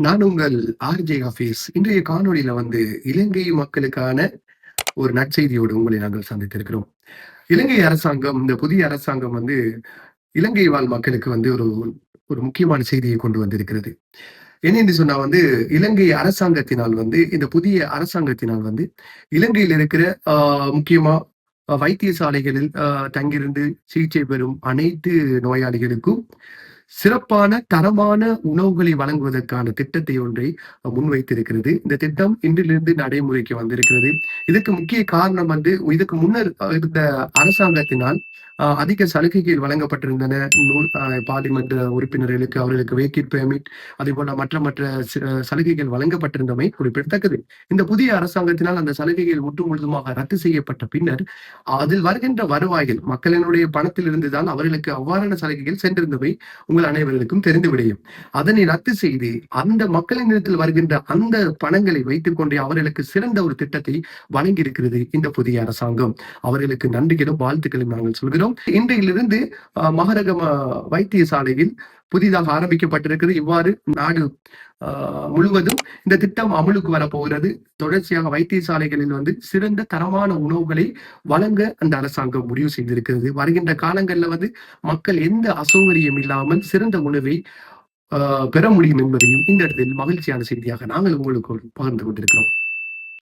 நான் உங்கள் ஆர்ஜே ஹபீஸ் இன்றைய காணொளியில வந்து இலங்கை மக்களுக்கான ஒரு நற்செய்தியோடு உங்களை நாங்கள் சந்தித்திருக்கிறோம். இலங்கை அரசாங்கம் இந்த புதிய அரசாங்கம் வந்து இலங்கை வாழ் மக்களுக்கு வந்து ஒரு ஒரு முக்கியமான செய்தியை கொண்டு வந்திருக்கிறது. என்னென்று சொன்னா வந்து இலங்கை அரசாங்கத்தினால் வந்து இந்த புதிய அரசாங்கத்தினால் வந்து இலங்கையில் இருக்கிற ஆஹ் முக்கியமா வைத்தியசாலைகளில் ஆஹ் தங்கியிருந்து சிகிச்சை பெறும் அனைத்து நோயாளிகளுக்கும் சிறப்பான தரமான உணவுகளை வழங்குவதற்கான திட்டத்தை ஒன்றை முன்வைத்திருக்கிறது. இந்த திட்டம் இன்றிலிருந்து நடைமுறைக்கு வந்திருக்கிறது. இதுக்கு முக்கிய காரணம் வந்து இதுக்கு முன்னர் இருந்த அரசாங்கத்தினால் அதிக சலுகைகள் வழங்கப்பட்டிருந்தன. நூல் பார்லிமெண்ட் உறுப்பினர்களுக்கு அவர்களுக்கு வேக்கிட் பெர்மிட் அதே போல மற்ற மற்ற சலுகைகள் வழங்கப்பட்டிருந்தமை குறிப்பிடத்தக்கது. இந்த புதிய அரசாங்கத்தினால் அந்த சலுகைகள் முற்று முழுதுமாக ரத்து செய்யப்பட்ட பின்னர் அதில் வருகின்ற வருவாய்கள் மக்களினுடைய பணத்திலிருந்து தான் அவர்களுக்கு அவ்வாறான சலுகைகள் சென்றிருந்தவை உங்கள் அனைவருக்கும் தெரிந்து விடையும். அதனை ரத்து செய்து அந்த மக்களின் இடத்தில் வருகின்ற அந்த பணங்களை வைத்துக் கொண்டே அவர்களுக்கு சிறந்த ஒரு திட்டத்தை வழங்கி இருக்கிறது இந்த புதிய அரசாங்கம். அவர்களுக்கு நன்றிகளும் வாழ்த்துக்களும் நாங்கள் சொல்கிறோம். இன்றையிலிருந்து மகரகம வைத்தியசாலையில் புதிதாக ஆரம்பிக்கப்பட்டிருக்கிறது. இவ்வாறு நாடு முழுவதும் இந்த திட்டம் அமலுக்கு வரப்போகிறது. தொடர்ச்சியாக வைத்தியசாலைகளில் வந்து சிறந்த தரமான உணவுகளை வழங்க அந்த அரசாங்கம் முடிவு செய்திருக்கிறது. வருகின்ற காலங்களில் வந்து மக்கள் எந்த அசௌகரியம் இல்லாமல் சிறந்த உணவை ஆஹ் பெற முடியும் என்பதையும் இந்த இடத்தில் மகிழ்ச்சியான செய்தியாக நாங்கள் உங்களுக்கு பகிர்ந்து கொண்டிருக்கிறோம்.